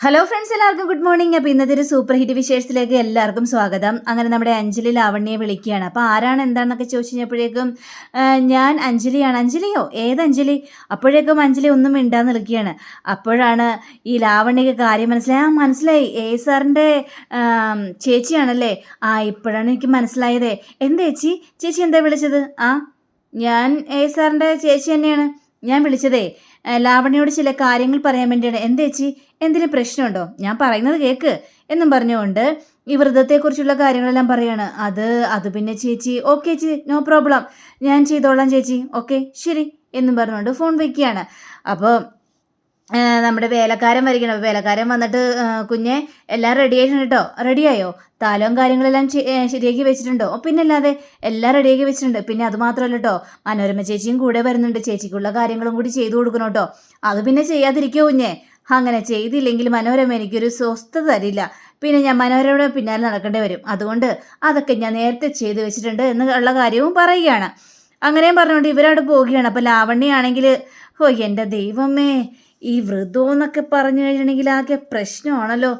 Hello friends എല്ലാവർക്കും good morning അപ്പോൾ ഇന്നത്തെ ഒരു സൂപ്പർ ഹിറ്റ് വിശേഷത്തിലേക്ക് എല്ലാവർക്കും സ്വാഗതം. അങ്ങനെ നമ്മുടെ അഞ്ജലി ലാവണ്യെ വിളിക്കുകയാണ്. അപ്പോൾ ആരാണ് എന്താണെന്നൊക്കെ ചോദിച്ചു കഴിഞ്ഞപ്പോഴേക്കും ഞാൻ അഞ്ജലിയാണ്. അഞ്ജലിയോ? ഏത് അഞ്ജലി? അപ്പോഴേക്കും അഞ്ജലി ഒന്നും മിണ്ടാന്ന് നിൽക്കുകയാണ്. അപ്പോഴാണ് ഈ ലാവണ്യക്ക് കാര്യം മനസ്സിലായി. ആ മനസ്സിലായി. എ സാറിന്റെ ചേച്ചിയാണല്ലേ? ആ ഇപ്പോഴാണ് എനിക്ക് മനസ്സിലായതേ. എന്താ ചേച്ചി? ചേച്ചി എന്താ വിളിച്ചത്? ആ ഞാൻ എ സാറിന്റെ ചേച്ചി തന്നെയാണ്. ഞാൻ വിളിച്ചതേ. ആ, ലാവണ്യയോട് ചില കാര്യങ്ങൾ പറയാൻ വേണ്ടിയാണ്. എന്താ ചേച്ചി? എന്തെങ്കിലും പ്രശ്നമുണ്ടോ? ഞാൻ പറയുന്നത് കേക്ക് എന്നും പറഞ്ഞുകൊണ്ട് ഈ വ്രതത്തെക്കുറിച്ചുള്ള കാര്യങ്ങളെല്ലാം പറയാണ്. അത് അത് പിന്നെ ചേച്ചി ഓക്കെ ചേച്ചി നോ പ്രോബ്ലം. ഞാൻ ചെയ്തോളാം ചേച്ചി. ഓക്കെ ശരി എന്നും പറഞ്ഞുകൊണ്ട് ഫോൺ വയ്ക്കുകയാണ് അപ്പോൾ നമ്മുടെ വേലക്കാരൻ വരികയാണ്. വേലക്കാരൻ വന്നിട്ട് കുഞ്ഞെ എല്ലാം റെഡി ആയിട്ടുണ്ട് കേട്ടോ റെഡിയായോ താലവും കാര്യങ്ങളെല്ലാം ശരിയാക്കി വെച്ചിട്ടുണ്ടോ? ഓ, പിന്നല്ലാതെ എല്ലാം റെഡിയാക്കി വെച്ചിട്ടുണ്ട്. പിന്നെ അത് മാത്രമല്ല കേട്ടോ മനോരമ ചേച്ചിയും കൂടെ വരുന്നുണ്ട്. ചേച്ചിക്കുള്ള കാര്യങ്ങളും കൂടി ചെയ്തു കൊടുക്കണം കേട്ടോ അത് പിന്നെ ചെയ്യാതിരിക്കോ കുഞ്ഞെ? അങ്ങനെ ചെയ്തില്ലെങ്കിൽ മനോരമ എനിക്കൊരു സ്വസ്ഥത തരില്ല. പിന്നെ ഞാൻ മനോരമയുടെ പിന്നാലെ നടക്കേണ്ടി വരും. അതുകൊണ്ട് അതൊക്കെ ഞാൻ നേരത്തെ ചെയ്തു വെച്ചിട്ടുണ്ട് എന്നുള്ള കാര്യവും പറയുകയാണ്. അങ്ങനെയും പറഞ്ഞുകൊണ്ട് ഇവരവിടെ പോവുകയാണ്. അപ്പോൾ ലാവണ്യാണെങ്കിൽ ഓ എന്റെ ദൈവമേ ഈ വൃതമെന്നൊക്കെ പറഞ്ഞു കഴിഞ്ഞിട്ടുണ്ടെങ്കിൽ ആകെ പ്രശ്നമാണല്ലോ.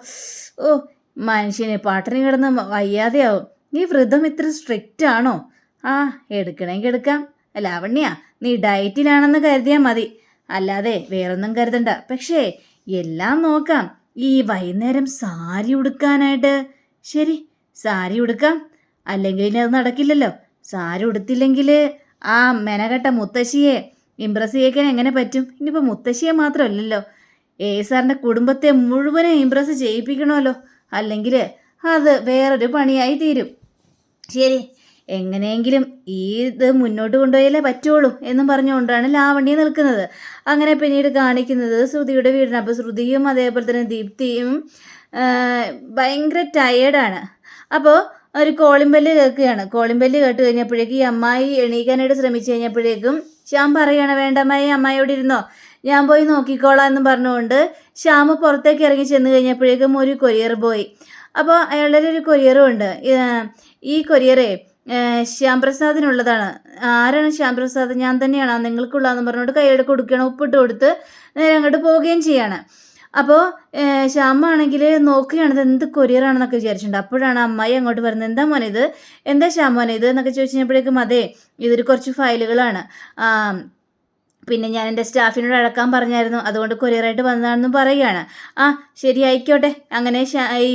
ഓ മനുഷ്യനെ പാട്ടിന് കിടന്ന് വയ്യാതെയാവും. ഈ വ്രതം ഇത്ര സ്ട്രിക്റ്റ് ആണോ? ആ എടുക്കണമെങ്കിൽ എടുക്കാം. ലാവണ്യ നീ ഡയറ്റിലാണെന്ന് കരുതിയാൽ മതി. അല്ലാതെ വേറൊന്നും കരുതണ്ട. പക്ഷേ എല്ലാം നോക്കാം. ഈ വൈകുന്നേരം സാരി ഉടുക്കാനായിട്ട്. ശരി സാരി ഉടുക്കാം. അല്ലെങ്കിൽ ഇനി അത് നടക്കില്ലല്ലോ. സാരി ഉടുത്തില്ലെങ്കിൽ ആ മെനകെട്ട മുത്തശ്ശിയെ ഇമ്പ്രസ് ചെയ്യിക്കാൻ എങ്ങനെ പറ്റും? ഇനിയിപ്പോൾ മുത്തശ്ശിയെ മാത്രമല്ലല്ലോ. എ സാറിന്റെ കുടുംബത്തെ മുഴുവനും ഇമ്പ്രസ് ചെയ്യിപ്പിക്കണമല്ലോ. അല്ലെങ്കിൽ അത് വേറൊരു പണിയായി തീരും. ശരി എങ്ങനെയെങ്കിലും ഈ ഇത് മുന്നോട്ട് കൊണ്ടുപോയാലേ പറ്റുള്ളൂ എന്നും പറഞ്ഞുകൊണ്ടാണ് ലാവണ്യ നിൽക്കുന്നത്. അങ്ങനെ പിന്നീട് കാണിക്കുന്നത് ശ്രുതിയുടെ വീടിന്. അപ്പോൾ ശ്രുതിയും അതേപോലെ തന്നെ ദീപ്തിയും ഭയങ്കര ടയേർഡാണ് അപ്പോൾ ഒരു കോളിംബെല്ല് കേൾക്കുകയാണ്. കോളിംബെല്ല് കേട്ട് കഴിഞ്ഞപ്പോഴേക്കും ഈ അമ്മായി എണീക്കാനായിട്ട് ശ്രമിച്ചു കഴിഞ്ഞപ്പോഴേക്കും ശ്യാം പറയുകയാണ് വേണ്ട അമ്മായി അമ്മായിയോട് ഇരുന്നോ? ഞാൻ പോയി നോക്കിക്കോളാം എന്ന് പറഞ്ഞുകൊണ്ട് ശ്യാമ് പുറത്തേക്ക് ഇറങ്ങി ചെന്ന് കഴിഞ്ഞപ്പോഴേക്കും ഒരു കൊറിയർ ബോയ് അപ്പോൾ അയാളുടെ ഒരു കൊറിയറും ഉണ്ട്. ഈ കൊറിയറേ ശ്യാംപ്രസാദിനുള്ളതാണ്. ശ്യാം പ്രസാദിനുള്ളതാണ് ആരാണ് ശ്യാം പ്രസാദ് ഞാൻ തന്നെയാണ്. നിങ്ങൾക്കുള്ളതെന്ന് പറഞ്ഞുകൊണ്ട് കൈയുടെ കൊടുക്കുകയാണ്. ഒപ്പിട്ട് കൊടുത്ത് നേരെ അങ്ങോട്ട് പോവുകയും ചെയ്യാണ്. അപ്പോൾ ശ്യാമാണെങ്കിൽ നോക്കുകയാണ് എന്ത് കൊറിയറാണെന്നൊക്കെ വിചാരിച്ചിട്ടുണ്ട്. അപ്പോഴാണ് അമ്മായി അങ്ങോട്ട് പറയുന്നത് എന്താ മോനെ ഇത്? എന്താ ശ്യാമോനെ ഇത്? എന്നൊക്കെ ചോദിച്ചു കഴിഞ്ഞപ്പോഴേക്കും അതെ ഇതൊരു കുറച്ച് ഫയലുകളാണ്. പിന്നെ ഞാൻ എന്റെ സ്റ്റാഫിനോട് അടക്കാൻ പറഞ്ഞായിരുന്നു. അതുകൊണ്ട് കൊറിയറായിട്ട് വന്നതാണെന്ന് പറയുകയാണ്. ആ ശരി ആയിക്കോട്ടെ. അങ്ങനെ ഈ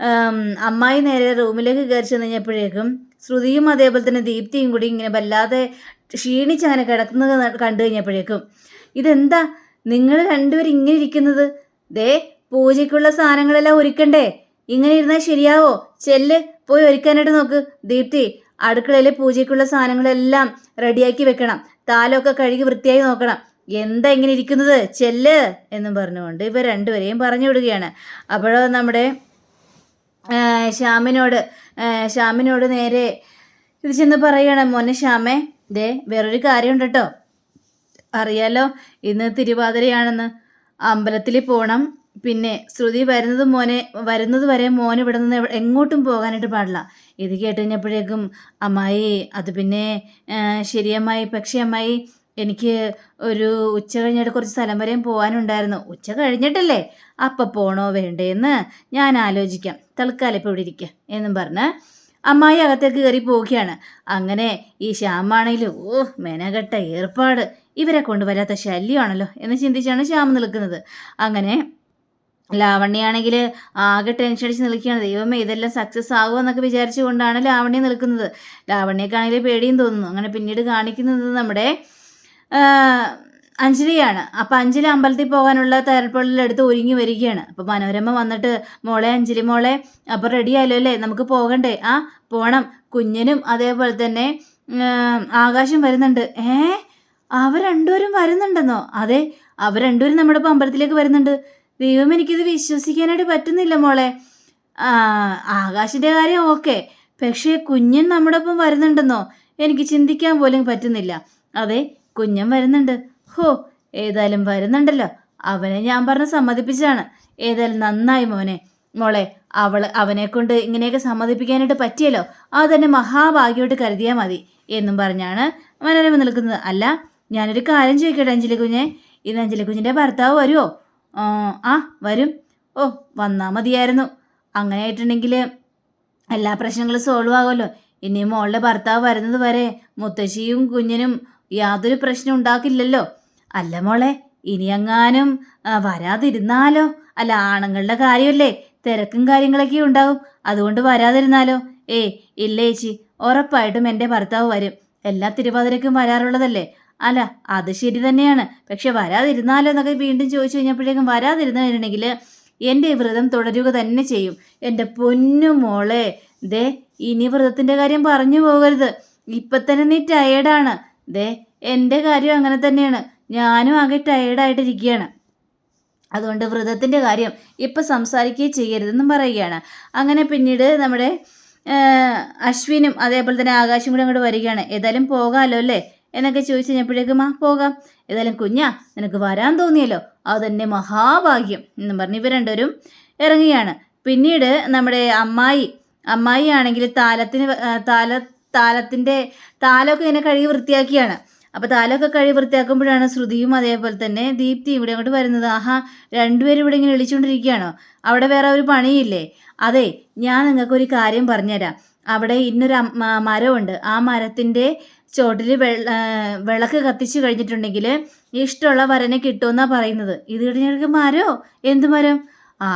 അമ്മായി നേരെ റൂമിലേക്ക് കയറി ചെന്ന് കഴിഞ്ഞപ്പോഴേക്കും ശ്രുതിയും അതേപോലെ തന്നെ ദീപ്തിയും കൂടി ഇങ്ങനെ വല്ലാതെ ക്ഷീണിച്ച് അങ്ങനെ കിടക്കുന്നത് കണ്ടു കഴിഞ്ഞപ്പോഴേക്കും. ഇതെന്താ? നിങ്ങൾ രണ്ടുപേരും ഇങ്ങനെ ഇരിക്കുന്നത്? ദേ പൂജയ്ക്കുള്ള സാധനങ്ങളെല്ലാം ഒരുക്കണ്ടേ? ഇങ്ങനെ ഇരുന്നാൽ ശരിയാവോ? ചെല്ല് പോയി ഒരുക്കാനായിട്ട് നോക്ക്. ദീപ്തി അടുക്കളയിലെ പൂജയ്ക്കുള്ള സാധനങ്ങളെല്ലാം റെഡിയാക്കി വെക്കണം. താലമൊക്കെ കഴുകി വൃത്തിയായി നോക്കണം. എന്താ ഇങ്ങനെ ഇരിക്കുന്നത്? ചെല്ല് എന്നും പറഞ്ഞുകൊണ്ട് ഇവർ രണ്ടുപേരെയും പറഞ്ഞു വിടുകയാണ്. അപ്പോഴോ നമ്മുടെ ശ്യാമിനോട് ശ്യാമിനോട് നേരെ ഇത് ചെന്ന് പറയുകയാണ് മോനെ ശ്യാമേ ദേ വേറൊരു കാര്യമുണ്ട് കേട്ടോ അറിയാലോ ഇന്ന് തിരുവാതിരയാണെന്ന്. അമ്പലത്തിൽ പോകണം പിന്നെ ശ്രുതി വരുന്നത് മോനെ വരുന്നത് വരെ മോൻ ഇവിടെ നിന്ന് എങ്ങോട്ടും പോകാനായിട്ട് പാടില്ല. ഇത് കേട്ട് കഴിഞ്ഞപ്പോഴേക്കും അമ്മായി അത് പിന്നെ ശരിയമ്മായി പക്ഷേ അമ്മായി എനിക്ക് ഒരു ഉച്ച കഴിഞ്ഞിട്ട് കുറച്ച് സ്ഥലം വരെയും പോകാനുണ്ടായിരുന്നു ഉച്ച കഴിഞ്ഞിട്ടല്ലേ? അപ്പം പോണോ വേണ്ടേന്ന് ഞാൻ ആലോചിക്കാം. തൽക്കാലം ഇപ്പോൾ ഇവിടെ ഇരിക്കുക എന്നും പറഞ്ഞ് അമ്മായി അകത്തേക്ക് കയറി പോവുകയാണ്. അങ്ങനെ ഈ ശ്യാമാണെങ്കിൽ ഓ മെനകെട്ട ഏർപ്പാട്. ഇവരെ കൊണ്ടുവരാത്ത ശല്യമാണല്ലോ എന്ന് ചിന്തിച്ചാണ് ശ്യാമ നിൽക്കുന്നത്. അങ്ങനെ ലാവണ്യാണെങ്കിൽ ആകെ ടെൻഷൻ അടിച്ച് നിൽക്കുകയാണ്. ദൈവമേ ഇതെല്ലാം സക്സസ് ആകുമോ എന്നൊക്കെ വിചാരിച്ചുകൊണ്ടാണ് ലാവണ്യ നിൽക്കുന്നത്. ലാവണ്യക്കാണെങ്കിൽ പേടിയും തോന്നുന്നു. അങ്ങനെ പിന്നീട് കാണിക്കുന്നത് നമ്മുടെ അഞ്ജലിയാണ്. അപ്പം അഞ്ജലി അമ്പലത്തിൽ പോകാനുള്ള തയ്യാറെടുപ്പുകളിലെടുത്ത് ഒരുങ്ങി വരികയാണ്. അപ്പം മനോരമ വന്നിട്ട് മോളെ അഞ്ജലി മോളെ അപ്പം റെഡി ആയല്ലോ അല്ലേ? നമുക്ക് പോകണ്ടേ? ആ പോണം. കുഞ്ഞനും അതേപോലെ തന്നെ ആകാശം വരുന്നുണ്ട്. ഏ അവർ രണ്ടുപേരും വരുന്നുണ്ടെന്നോ? അതെ അവർ രണ്ടുപേരും നമ്മുടെ ഇപ്പം അമ്പലത്തിലേക്ക് വരുന്നുണ്ട്. ദൈവം എനിക്കിത് വിശ്വസിക്കാനായിട്ട് പറ്റുന്നില്ല മോളെ. ആകാശിന്റെ കാര്യം ഓക്കെ. പക്ഷേ കുഞ്ഞൻ നമ്മുടെ ഒപ്പം വരുന്നുണ്ടെന്നോ? എനിക്ക് ചിന്തിക്കാൻ പോലും പറ്റുന്നില്ല. അതെ കുഞ്ഞൻ വരുന്നുണ്ട്. ഹോ ഏതായാലും വരുന്നുണ്ടല്ലോ. അവനെ ഞാൻ പറഞ്ഞ് സമ്മതിപ്പിച്ചാണ് ഏതായാലും നന്നായി മോനെ. മോളെ അവൾ അവനെ കൊണ്ട് ഇങ്ങനെയൊക്കെ സമ്മതിപ്പിക്കാനായിട്ട് പറ്റിയല്ലോ. അത് തന്നെ മഹാഭാഗ്യമായിട്ട് കരുതിയാൽ മതി എന്നും പറഞ്ഞാണ് മനോരമ നിൽക്കുന്നത്. അല്ല ഞാനൊരു കാര്യം ചോദിക്കട്ടെ അഞ്ജലി കുഞ്ഞെ? ഇന്ന് അഞ്ജലി കുഞ്ഞിന്റെ ഭർത്താവ് വരുമോ ആ വരും. ഓ വന്നാൽ മതിയായിരുന്നു. അങ്ങനെ ആയിട്ടുണ്ടെങ്കിൽ എല്ലാ പ്രശ്നങ്ങളും സോൾവ് ആകുമല്ലോ. ഇനി മോളുടെ ഭർത്താവ് വരുന്നത് വരെ മുത്തശ്ശിയും കുഞ്ഞിനും യാതൊരു പ്രശ്നം ഉണ്ടാക്കില്ലല്ലോ. അല്ല മോളെ ഇനി എങ്ങാനും വരാതിരുന്നാലോ? അല്ല ആണുങ്ങളുടെ കാര്യമല്ലേ തിരക്കും കാര്യങ്ങളൊക്കെ ഉണ്ടാവും. അതുകൊണ്ട് വരാതിരുന്നാലോ? ഏ ഇല്ല ചേച്ചി ഉറപ്പായിട്ടും എന്റെ ഭർത്താവ് വരും. എല്ലാ തിരുവാതിരക്കും വരാറുള്ളതല്ലേ? അല്ല അത് ശരി തന്നെയാണ്. പക്ഷെ വരാതിരുന്നാലോ എന്നൊക്കെ വീണ്ടും ചോദിച്ചു കഴിഞ്ഞപ്പോഴേക്കും വരാതിരുന്നിട്ടുണ്ടെങ്കിൽ എന്റെ വ്രതം തുടരുക തന്നെ ചെയ്യും. എന്റെ പൊന്നു മോളെ ദേ ഇനി വ്രതത്തിന്റെ കാര്യം പറഞ്ഞു പോകരുത്. ഇപ്പം തന്നെ നീ ടയേർഡാണ് ദേ എന്റെ കാര്യം അങ്ങനെ തന്നെയാണ്. ഞാനും ആകെ ടയേർഡായിട്ടിരിക്കുകയാണ് അതുകൊണ്ട് വ്രതത്തിന്റെ കാര്യം ഇപ്പം സംസാരിക്കുകയും ചെയ്യരുതെന്നും പറയുകയാണ്. അങ്ങനെ പിന്നീട് നമ്മുടെ അശ്വിനും അതേപോലെ തന്നെ ആകാശം കൂടെ അങ്ങോട്ട് വരികയാണ്. ഏതായാലും പോകാമല്ലോ അല്ലേ? എന്നൊക്കെ ചോദിച്ചു കഴിഞ്ഞപ്പോഴേക്കും ആ പോകാം. ഏതായാലും കുഞ്ഞാ നിനക്ക് വരാൻ തോന്നിയല്ലോ. അതെന്നെ മഹാഭാഗ്യം. എന്നും പറഞ്ഞ് ഇവർ രണ്ടുപേരും ഇറങ്ങുകയാണ്. പിന്നീട് നമ്മുടെ അമ്മായി അമ്മായി ആണെങ്കിൽ താലത്തിന് താല താലത്തിന്റെ താലമൊക്കെ ഇങ്ങനെ കഴുകി വൃത്തിയാക്കിയാണ്. അപ്പോൾ താലമൊക്കെ കഴുകി വൃത്തിയാക്കുമ്പോഴാണ് ശ്രുതിയും അതേപോലെ തന്നെ ദീപ്തി ഇവിടെ അങ്ങോട്ട് വരുന്നത്. ആഹാ രണ്ടുപേരും ഇവിടെ ഇങ്ങനെ വിളിച്ചുകൊണ്ടിരിക്കുകയാണോ? അവിടെ വേറെ ഒരു പണിയില്ലേ? അതെ ഞാൻ നിങ്ങൾക്കൊരു കാര്യം പറഞ്ഞുതരാം. അവിടെ ഇന്നൊരു മരമുണ്ട്. ആ മരത്തിന്റെ ചോട്ടിൽ വെള്ള വിളക്ക് കത്തിച്ചു കഴിഞ്ഞിട്ടുണ്ടെങ്കിൽ ഇഷ്ടമുള്ള വരനെ കിട്ടുമെന്നാണ് പറയുന്നത്. ഇത് കഴിഞ്ഞ മരോ എന്ത് മരം? ആ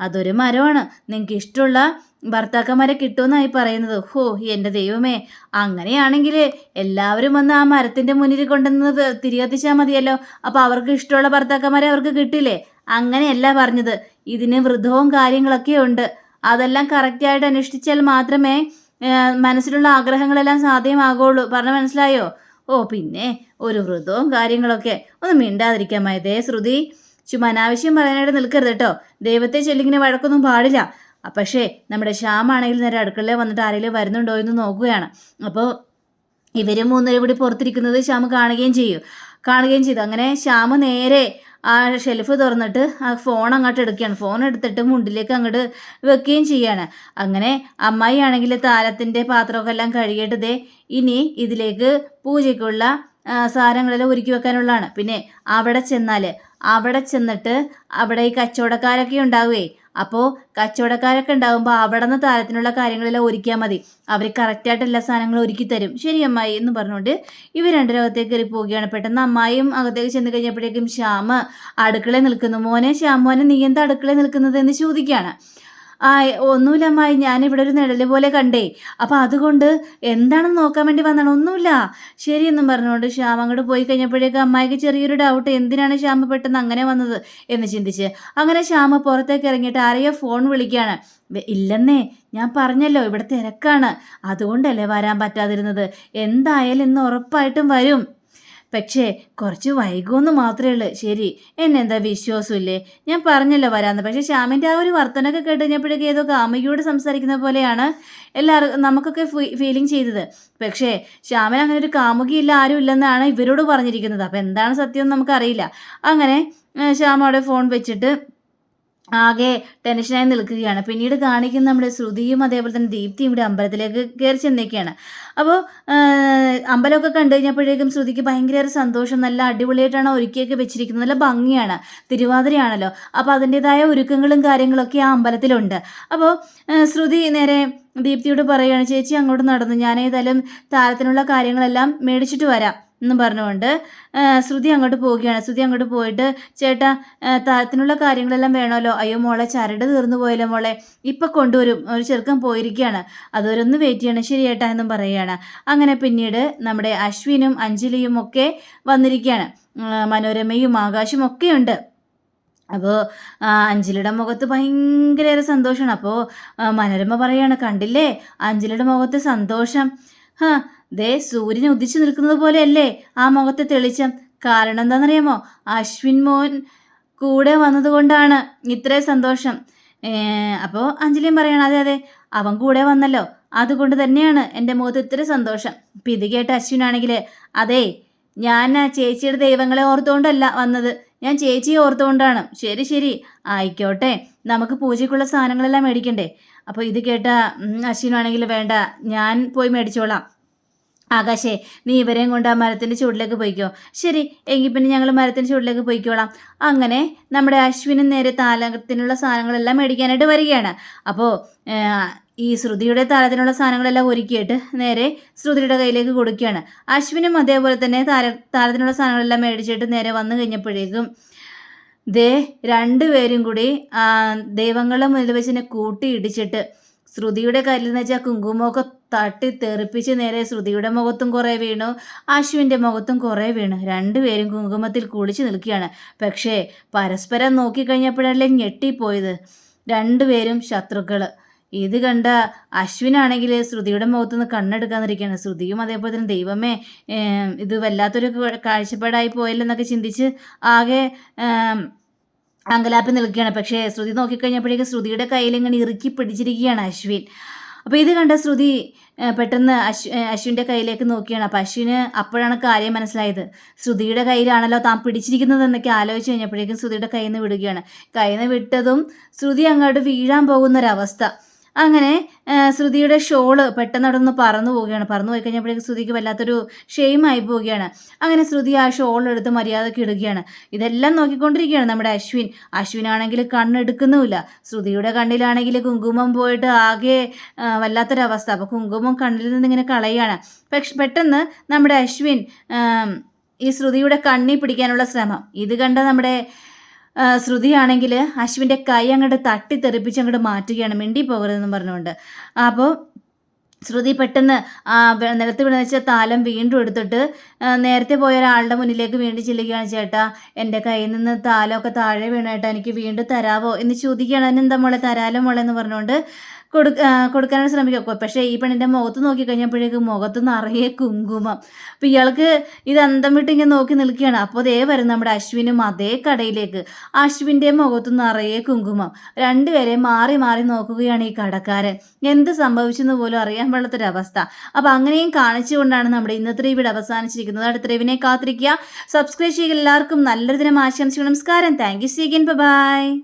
അതൊരു മരമാണ്. നിങ്ങൾക്ക് ഇഷ്ടമുള്ള ഭർത്താക്കന്മാരെ കിട്ടുമെന്നായി പറയുന്നത്. ഹോ എന്റെ ദൈവമേ. അങ്ങനെയാണെങ്കിൽ എല്ലാവരും വന്ന് ആ മരത്തിന്റെ മുന്നിൽ കൊണ്ടുവന്ന് തിരികത്തിച്ചാൽ മതിയല്ലോ. അപ്പോൾ അവർക്ക് ഇഷ്ടമുള്ള ഭർത്താക്കന്മാരെ അവർക്ക് കിട്ടില്ലേ? അങ്ങനെയല്ല പറഞ്ഞത്. ഇതിന് വൃദ്ധവും കാര്യങ്ങളൊക്കെ ഉണ്ട്. അതെല്ലാം കറക്റ്റായിട്ട് അനുഷ്ഠിച്ചാൽ മാത്രമേ മനസ്സിലുള്ള ആഗ്രഹങ്ങളെല്ലാം സാധ്യമാകുള്ളൂ. പറഞ്ഞ മനസ്സിലായോ? ഓ പിന്നെ ഒരു വൃതവും കാര്യങ്ങളൊക്കെ. ഒന്ന് മിണ്ടാതിരിക്കാമായതേ ശ്രുതി. ചുമ്മാ അനാവശ്യം പറയാനായിട്ട് നിൽക്കരുത് കേട്ടോ. ദൈവത്തെ ചൊല്ലിങ്ങനെ വഴക്കൊന്നും പാടില്ല. പക്ഷേ നമ്മുടെ ശ്യാമാണെങ്കിൽ നേരെ അടുക്കളയിൽ വന്നിട്ട് ആരെങ്കിലും വരുന്നുണ്ടോ എന്ന് നോക്കുകയാണ്. അപ്പോൾ ഇവർ മൂന്നുപേരും കൂടി പുറത്തിരിക്കുന്നത് ശ്യാമ കാണുകയും ചെയ്യും. കാണുകയും ചെയ്തു. അങ്ങനെ ശ്യാമ നേരെ ആ ഷെൽഫ് തുറന്നിട്ട് ആ ഫോൺ അങ്ങോട്ട് എടുക്കുകയാണ്. ഫോൺ എടുത്തിട്ട് മുണ്ടിലേക്ക് അങ്ങോട്ട് വെക്കുകയും ചെയ്യാണ്. അങ്ങനെ അമ്മായി ആണെങ്കിൽ താരത്തിന്റെ പാത്രമൊക്കെ എല്ലാം കഴുകിയിട്ട് ദേ ഇനി ഇതിലേക്ക് പൂജയ്ക്കുള്ള സാധനങ്ങളെല്ലാം ഒരുക്കി വെക്കാനുള്ളതാണ്. പിന്നെ അവിടെ ചെന്നാൽ അവിടെ ചെന്നിട്ട് അവിടെ ഈ കച്ചവടക്കാരൊക്കെ ഉണ്ടാവുകയെ അപ്പോൾ കച്ചവടക്കാരൊക്കെ ഉണ്ടാകുമ്പോൾ അവിടെ നിന്ന് താരത്തിനുള്ള കാര്യങ്ങളെല്ലാം ഒരുക്കിയാൽ മതി. അവർ കറക്റ്റായിട്ട് എല്ലാ സാധനങ്ങളും ഒരുക്കി തരും. ശരി അമ്മായി എന്ന് പറഞ്ഞുകൊണ്ട് ഇവർ രണ്ടരകത്തേക്ക് കയറി പോവുകയാണ്. പെട്ടെന്ന് അമ്മായിയും അകത്തേക്ക് ചെന്ന് കഴിഞ്ഞപ്പോഴേക്കും ശ്യാമ അടുക്കളയിൽ നിൽക്കുന്നു. മോനെ ശ്യാം മോനെ നീ എന്താ അടുക്കളയിൽ നിൽക്കുന്നത് എന്ന് ചോദിക്കുകയാണ്. ആ ഒന്നുമില്ല അമ്മായി ഞാനിവിടെ ഒരു നിഴൽ പോലെ കണ്ടേ. അപ്പം അതുകൊണ്ട് എന്താണെന്ന് നോക്കാൻ വേണ്ടി വന്നാണ് ഒന്നുമില്ല. ശരിയെന്നും പറഞ്ഞുകൊണ്ട് ശ്യാം അങ്ങോട്ട് പോയി കഴിഞ്ഞപ്പോഴേക്കും അമ്മായിക്ക് ചെറിയൊരു ഡൗട്ട് എന്തിനാണ് ശ്യാമ പെട്ടെന്ന് അങ്ങനെ വന്നത് എന്ന് ചിന്തിച്ച് അങ്ങനെ ശ്യാമ പുറത്തേക്ക് ഇറങ്ങിയിട്ട് ആരെയോ ഫോൺ വിളിക്കുകയാണ്. ഇല്ലെന്നേ ഞാൻ പറഞ്ഞല്ലോ ഇവിടെ തിരക്കാണ്. അതുകൊണ്ടല്ലേ വരാൻ പറ്റാതിരുന്നത്. എന്തായാലും ഇന്ന് ഉറപ്പായിട്ടും വരും. പക്ഷേ കുറച്ച് വൈകുമെന്ന് മാത്രമേ ഉള്ളൂ. ശരി എന്നെന്താ വിശ്വാസമില്ലേ? ഞാൻ പറഞ്ഞല്ലോ വരാമെന്ന്. പക്ഷേ ശ്യാമിന്റെ ആ ഒരു വർത്തനൊക്കെ കേട്ട് കഴിഞ്ഞപ്പോഴേക്കും ഏതോ കാമുകിയോട് സംസാരിക്കുന്ന പോലെയാണ് എല്ലാവർക്കും നമുക്കൊക്കെ ഫീലിംഗ് ചെയ്തത്. പക്ഷേ ശ്യാമിന് അങ്ങനെ ഒരു കാമുകിയില്ല ആരും ഇല്ലെന്നാണ് ഇവരോട് പറഞ്ഞിരിക്കുന്നത്. അപ്പോൾ എന്താണ് സത്യം എന്ന് നമുക്കറിയില്ല. അങ്ങനെ ശ്യാമയുടെ ഫോൺ വെച്ചിട്ട് ആകെ ടെൻഷനായി നിൽക്കുകയാണ്. പിന്നീട് കാണിക്കുന്ന നമ്മുടെ ശ്രുതിയും അതേപോലെ തന്നെ ദീപ്തിയും ഇവിടെ അമ്പലത്തിലേക്ക് കയറി ചെന്നേക്കാണ്. അപ്പോൾ അമ്പലമൊക്കെ കണ്ടു കഴിഞ്ഞപ്പോഴേക്കും ശ്രുതിക്ക് ഭയങ്കര സന്തോഷം നല്ല അടിപൊളിയായിട്ടാണ് ഒരുക്കിയൊക്കെ വെച്ചിരിക്കുന്നത്. നല്ല ഭംഗിയാണ്. തിരുവാതിരയാണല്ലോ. അപ്പോൾ അതിന്റെതായ ഒരുക്കങ്ങളും കാര്യങ്ങളൊക്കെ ആ അമ്പലത്തിലുണ്ട്. അപ്പോൾ ശ്രുതി നേരെ ദീപ്തിയോട് പറയുകയാണ് ചേച്ചി അങ്ങോട്ട് നടന്നു. ഞാൻ ഏതായാലും താരത്തിനുള്ള കാര്യങ്ങളെല്ലാം മേടിച്ചിട്ട് വരാം. എന്നും പറഞ്ഞുകൊണ്ട് ശ്രുതി അങ്ങോട്ട് പോവുകയാണ്. ശ്രുതി അങ്ങോട്ട് പോയിട്ട് ചേട്ടാ താരത്തിനുള്ള കാര്യങ്ങളെല്ലാം വേണമല്ലോ? അയ്യോ മോളെ ചരട് തീർന്നു പോയല്ലോ മോളെ. ഇപ്പം കൊണ്ടുവരും. ഒരു ചെറുക്കം പോയിരിക്കുകയാണ്. അതൊരൊന്ന് വെയിറ്റ് ചെയ്യണം. ശരി ചേട്ടാ എന്നും പറയുകയാണ്. അങ്ങനെ പിന്നീട് നമ്മുടെ അശ്വിനും അഞ്ജലിയും ഒക്കെ വന്നിരിക്കുകയാണ്. മനോരമയും ആകാശും ഒക്കെ ഉണ്ട് അപ്പോൾ അഞ്ജലിയുടെ മുഖത്ത് ഭയങ്കര സന്തോഷമാണ്. അപ്പോൾ മനോരമ പറയാണ് കണ്ടില്ലേ? അഞ്ജലിയുടെ മുഖത്ത് സന്തോഷം. ദേ സൂര്യൻ ഉദിച്ചു നിൽക്കുന്നത് പോലെയല്ലേ ആ മുഖത്തെ തെളിച്ചം. കാരണം എന്താണെന്നറിയാമോ? അശ്വിൻ മോൻ കൂടെ വന്നതുകൊണ്ടാണ് ഇത്രയും സന്തോഷം. അപ്പോൾ അഞ്ജലിയും പറയണം അതെ അതെ അവൻ കൂടെ വന്നല്ലോ. അതുകൊണ്ട് തന്നെയാണ് എന്റെ മുഖത്ത് ഇത്ര സന്തോഷം. ഇപ്പം ഇത് കേട്ട അശ്വിനാണെങ്കിൽ അതെ ഞാൻ ചേച്ചിയുടെ ദൈവങ്ങളെ ഓർത്തുകൊണ്ടല്ല വന്നത്. ഞാൻ ചേച്ചിയെ ഓർത്തുകൊണ്ടാണ് ശരി ശരി ആയിക്കോട്ടെ. നമുക്ക് പൂജയ്ക്കുള്ള സാധനങ്ങളെല്ലാം മേടിക്കണ്ടേ? അപ്പോൾ ഇത് കേട്ട അശ്വിനാണെങ്കിൽ വേണ്ട ഞാൻ പോയി മേടിച്ചോളാം. ആകാശേ നീ ഇവരെയും കൊണ്ട് ആ മരത്തിന്റെ ചുവട്ടിലേക്ക് പോയിക്കോ. ശരി എങ്കിൽ പിന്നെ ഞങ്ങൾ മരത്തിന്റെ ചുവട്ടിലേക്ക് പോയിക്കോളാം. അങ്ങനെ നമ്മുടെ അശ്വിനും നേരെ താലത്തിനുള്ള സാധനങ്ങളെല്ലാം മേടിക്കാനായിട്ട് വരികയാണ്. അപ്പോൾ ഈ ശ്രുതിയുടെ താലത്തിനുള്ള സാധനങ്ങളെല്ലാം ഒരുക്കിയിട്ട് നേരെ ശ്രുതിയുടെ കയ്യിലേക്ക് കൊടുക്കുകയാണ്. അശ്വിനും അതേപോലെ തന്നെ താല താലത്തിനുള്ള സാധനങ്ങളെല്ലാം മേടിച്ചിട്ട് നേരെ വന്നു കഴിഞ്ഞപ്പോഴേക്കും ദേ രണ്ടുപേരും കൂടി ദൈവങ്ങളുടെ മുന്നിൽ വെച്ച് എന്നെ കൂട്ടി ഇടിച്ചിട്ട് ശ്രുതിയുടെ കയ്യിൽ നിന്ന് വെച്ചാൽ കുങ്കുമമൊക്കെ തട്ടി തെറിപ്പിച്ച് നേരെ ശ്രുതിയുടെ മുഖത്തും കുറേ വീണു അശ്വിന്റെ മുഖത്തും കുറേ വീണു. രണ്ടുപേരും കുങ്കുമത്തിൽ കുളിച്ച് നിൽക്കുകയാണ്. പക്ഷേ പരസ്പരം നോക്കിക്കഴിഞ്ഞപ്പോഴല്ലേ ഞെട്ടിപ്പോയത്. രണ്ടുപേരും ശത്രുക്കൾ ഇത് കണ്ട അശ്വിനാണെങ്കിൽ ശ്രുതിയുടെ മുഖത്തു നിന്ന് കണ്ണെടുക്കാന്നിരിക്കുകയാണ് ശ്രുതിയും അതേപോലെ തന്നെ ദൈവമേ ഇത് വല്ലാത്തൊരു കാഴ്ചപ്പാടായി പോയല്ലോ എന്നൊക്കെ ചിന്തിച്ച് ആകെ അങ്കലാപ്പി നിൽക്കുകയാണ്. പക്ഷേ ശ്രുതി നോക്കിക്കഴിഞ്ഞപ്പോഴേക്കും ശ്രുതിയുടെ കയ്യിൽ ഇങ്ങനെ ഇറുക്കി പിടിച്ചിരിക്കുകയാണ് അശ്വിൻ. അപ്പോൾ ഇത് കണ്ട ശ്രുതി പെട്ടെന്ന് അശ്വ അശ്വിന്റെ കയ്യിലേക്ക് നോക്കിയാണ്. അപ്പോൾ അശ്വിന് അപ്പോഴാണ് കാര്യം മനസ്സിലായത്. ശ്രുതിയുടെ കയ്യിലാണല്ലോ താൻ പിടിച്ചിരിക്കുന്നത് എന്നൊക്കെ ആലോചിച്ച് കഴിഞ്ഞപ്പോഴേക്കും ശ്രുതിയുടെ കയ്യിൽ നിന്ന് വിടുകയാണ്. കയ്യിൽ നിന്ന് വിട്ടതും ശ്രുതി അങ്ങോട്ട് വീഴാൻ പോകുന്നൊരവസ്ഥ. അങ്ങനെ ശ്രുതിയുടെ ഷോൾ പെട്ടെന്ന് അവിടെ നിന്ന് പറന്നു പോവുകയാണ്. പറന്നു പോയി കഴിഞ്ഞപ്പോഴേക്കും ശ്രുതിക്ക് വല്ലാത്തൊരു ഷെയിമായി പോവുകയാണ്. അങ്ങനെ ശ്രുതി ആ ഷോൾ എടുത്ത് മര്യാദയ്ക്ക് ഇടുകയാണ്. ഇതെല്ലാം നോക്കിക്കൊണ്ടിരിക്കുകയാണ് നമ്മുടെ അശ്വിൻ. അശ്വിനാണെങ്കിൽ കണ്ണെടുക്കുന്നുമില്ല. ശ്രുതിയുടെ കണ്ണിലാണെങ്കിൽ കുങ്കുമം പോയിട്ട് ആകെ വല്ലാത്തൊരവസ്ഥ. അപ്പോൾ കുങ്കുമം കണ്ണിൽ നിന്ന് ഇങ്ങനെ കളയാണ്. പക്ഷെ പെട്ടെന്ന് നമ്മുടെ അശ്വിൻ ഈ ശ്രുതിയുടെ കണ്ണി പിടിക്കാനുള്ള ശ്രമം. ഇത് കണ്ട നമ്മുടെ ശ്രുതിയാണെങ്കിൽ അശ്വിന്റെ കൈ അങ്ങോട്ട് തട്ടിത്തെറിപ്പിച്ച് അങ്ങോട്ട് മാറ്റുകയാണ് മിണ്ടി പോകരുതെന്ന് പറഞ്ഞുകൊണ്ട്. അപ്പോൾ ശ്രുതി പെട്ടെന്ന് നിലത്ത് വിളച്ച താലം വീണ്ടും എടുത്തിട്ട് നേരത്തെ പോയ ഒരാളുടെ മുന്നിലേക്ക് വീണ്ടും ചെല്ലുകയാണ് ചേട്ടാ എന്റെ കയ്യിൽ നിന്ന് താലമൊക്കെ താഴെ വീണേട്ടാ എനിക്ക് വീണ്ടും തരാവോ? എന്ന് ചോദിക്കുകയാണ് അതിനെന്താ മോളെ തരാലോ മോളെ? എന്ന് പറഞ്ഞുകൊണ്ട് കൊടുക്ക കൊടുക്കാനായിട്ട് ശ്രമിക്കുക പക്ഷേ ഈ പെണ്ണിന്റെ മുഖത്ത് നോക്കിക്കഴിഞ്ഞപ്പോഴേക്കും മുഖത്ത് നിറയെ കുങ്കുമം. അപ്പം ഇയാൾക്ക് ഇത് അന്തം വിട്ട് ഇങ്ങനെ നോക്കി നിൽക്കുകയാണ്. അപ്പോൾ അതേ വരും നമ്മുടെ അശ്വിനും അതേ കടയിലേക്ക്. അശ്വിന്റെ മുഖത്ത് നിറയെ കുങ്കുമം. രണ്ടുപേരെ മാറി മാറി നോക്കുകയാണ് ഈ കടക്കാരൻ. എന്ത് സംഭവിച്ചെന്ന് പോലും അറിയാൻ പാടാത്തൊരവസ്ഥ അപ്പം അങ്ങനെയും കാണിച്ചുകൊണ്ടാണ് നമ്മുടെ ഇന്നത്തെ ഇവിടെ അവസാനിച്ചിരിക്കുന്നത്. അടുത്ത റിവിനെ കാത്തിരിക്കുക. സബ്സ്ക്രൈബ് ചെയ്യുക എല്ലാവർക്കും നല്ലൊരു ദിനം ആശംസിക്കും നമസ്കാരം. താങ്ക് യു സീഗൻ ബൈ.